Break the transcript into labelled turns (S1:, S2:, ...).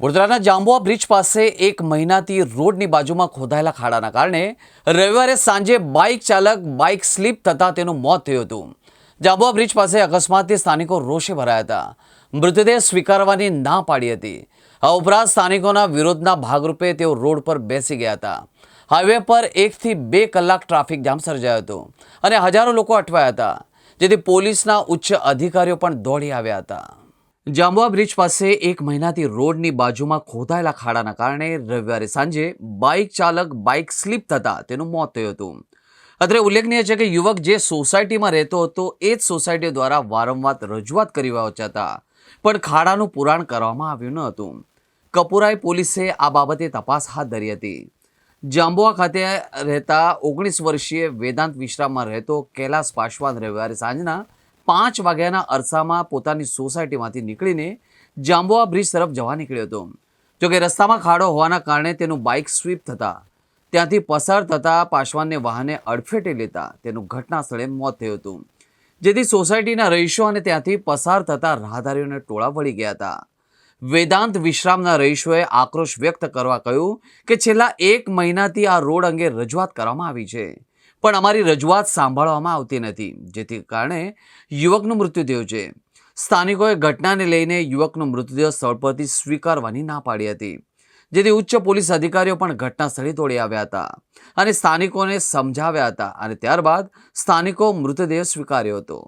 S1: વડોદરાના જાંબુઆ બ્રિજ પાસે એક મહિનાથી રોડની બાજુમાં ખોદાયેલા ખાડાના કારણે રવિવારે સાંજે બાઇક ચાલક બાઇક સ્લીપ થતાં તેનું મોત થયું હતું. જાંબુઆ બ્રિજ પાસે અકસ્માતથી સ્થાનિકો રોષે ભરાયા હતા. મૃતદેહ સ્વીકારવાની ના પાડી હતી. આ ઉપરાંત સ્થાનિકોના વિરોધના ભાગરૂપે તેઓ રોડ પર બેસી ગયા હતા. હાઈવે પર એકથી બે કલાક ટ્રાફિક જામ સર્જાયો હતો અને હજારો લોકો અટવાયા હતા, જેથી પોલીસના ઉચ્ચ અધિકારીઓ પણ દોડી આવ્યા હતા. જાંબુઆ બ્રિજ પાસે એક મહિનાથી રોડની બાજુમાં ખોદાયેલા ખાડાના કારણે રવિવારે સાંજે બાઇક ચાલક બાઇક સ્લીપ થતાં તેનું મોત થયું હતું. અત્રે ઉલ્લેખનીય છે કે યુવક જે સોસાયટીમાં રહેતો હતો, એ જ સોસાયટી દ્વારા વારંવાર રજૂઆત કરી રહ્યો હતા પણ ખાડાનું પુરાણ કરવામાં આવ્યું ન હતું. કપુરાઈ પોલીસે આ બાબતે તપાસ હાથ ધરી હતી. જાંબુઆ ખાતે રહેતા ઓગણીસ વર્ષીય વેદાંત વિશ્રામમાં રહેતો કૈલાસ પાસવાન રવિવારે સાંજના પાંચ વાગ્યાના અરસામાં પોતાની સોસાયટીમાંથી નીકળીને જાંબુઆ બ્રિજ તરફ જવા નીકળ્યો હતો. જોકે રસ્તામાં ખાડો હોવાના કારણે તેનું બાઇક સ્વીપ થતા, ત્યાંથી પસાર થતા પાસવાનને વાહને અડફેટે લેતા તેનું ઘટના સ્થળે મોત થયું હતું. જેથી સોસાયટીના રહીશો અને ત્યાંથી પસાર થતા રાહદારીઓને ટોળા વળી ગયા હતા. વેદાંત વિશ્રામના રહીશોએ આક્રોશ વ્યક્ત કરવા કહ્યું કે છેલ્લા એક મહિનાથી આ રોડ અંગે રજૂઆત કરવામાં આવી છે. પણ અમારી રજૂઆત સાંભળવામાં આવતી નથી, જેથી કારણે યુવકનું મૃત્યુ છે. સ્થાનિકોએ ઘટનાને લઈને યુવકનો મૃતદેહ સ્થળ પરથી સ્વીકારવાની ના પાડી હતી, જેથી ઉચ્ચ પોલીસ અધિકારીઓ પણ ઘટના સ્થળે દોડી આવ્યા હતા અને સ્થાનિકોને સમજાવ્યા હતા અને ત્યારબાદ સ્થાનિકો મૃતદેહ સ્વીકાર્યો હતો.